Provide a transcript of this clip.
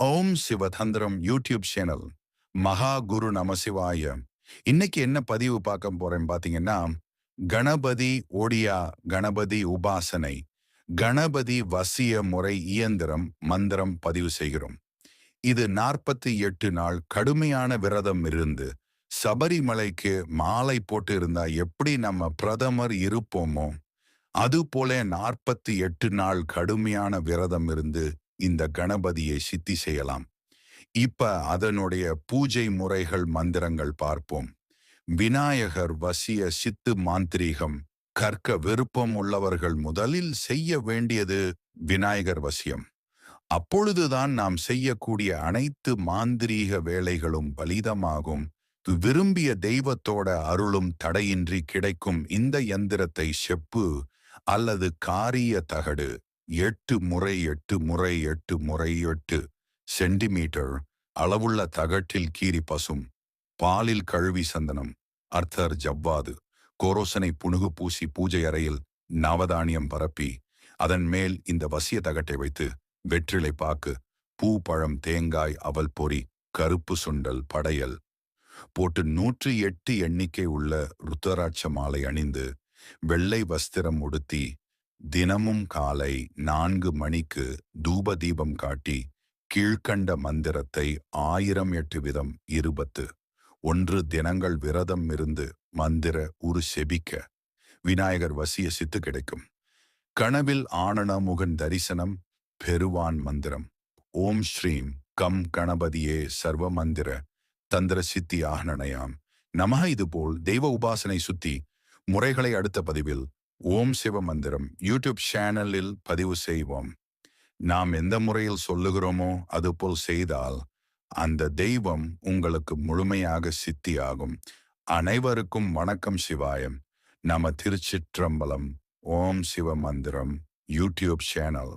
ஓம் சிவதந்திரம் YouTube channel மகா குரு நமசிவாய இன்னைக்கு என்ன பதிவு பார்க்க போறேன் பாத்தீங்கன்னா கணபதி ஒடியா கணபதி உபாசனை கணபதி வசிய முறை இயந்திரம் மந்திரம் பதிவு செய்கிறோம். இது நாற்பத்தி எட்டு நாள் கடுமையான விரதம் இருந்து சபரிமலைக்கு மாலை போட்டு இருந்தா எப்படி நம்ம பிரதமர் இருப்போமோ அது போல நாற்பத்தி எட்டு நாள் கடுமையான விரதம் இருந்து இந்த கணபதியை சித்தி செய்யலாம். இப்ப அதனுடைய பூஜை முறைகள் மந்திரங்கள் பார்ப்போம். விநாயகர் வசிய சித்து மாந்திரீகம் கற்க விருப்பம் உள்ளவர்கள் முதலில் செய்ய வேண்டியது விநாயகர் வசியம். அப்பொழுதுதான் நாம் செய்யக்கூடிய அனைத்து மாந்திரீக வேலைகளும் பலிதமாகும். விரும்பிய தெய்வத்தோட அருளும் தடையின்றி கிடைக்கும் இந்த யந்திரத்தை செப்பு அல்லது காரிய தகடு எட்டு முறை எட்டு முறை எட்டு முறை எட்டு சென்டிமீட்டர் அளவுள்ள தகட்டில் கீறி பசும் பாலில் கழுவி சந்தனம். அர்த்தர் ஜவ்வாது. கோரோசனை புணுகு பூசி பூஜை அறையில் நவதானியம் பரப்பி அதன் மேல் இந்த வசிய தகட்டை வைத்து வெற்றிலை பாக்கு பூ பழம் தேங்காய் அவல் பொறி கருப்பு சுண்டல் படையல் போட்டு நூற்றி எட்டு எண்ணிக்கை உள்ள ருத்தராட்ச மாலை அணிந்து வெள்ளை வஸ்திரம் உடுத்தி தினமும் காலை நான்கு மணிக்கு தூப தீபம் காட்டி கீழ்கண்ட மந்திரத்தை ஆயிரம் எட்டு விதம் இருபத்து. ஒன்று தினங்கள் விரதம் இருந்து மந்திர உரு செபிக்க. விநாயகர் வசிய சித்து கிடைக்கும். கனவில் ஆனனமுகன் தரிசனம் பெருவான் மந்திரம். ஓம் ஸ்ரீம் கம் கணபதியே சர்வ மந்திர தந்திர சித்தி ஆகனயாம் நமக இதுபோல் தெய்வ உபாசனை சுத்தி முறைகளை அடுத்த பதிவில் ஓம் சிவ மந்திரம் யூடியூப் சேனலில் பதிவு செய்வோம். நாம் எந்த முறையில் சொல்லுகிறோமோ அதுபோல் செய்தால் அந்த தெய்வம் உங்களுக்கு முழுமையாக சித்தியாகும். அனைவருக்கும் வணக்கம் சிவாயம் நம திருச்சிற்றம்பலம் ஓம் சிவ மந்திரம் யூடியூப் சேனல்.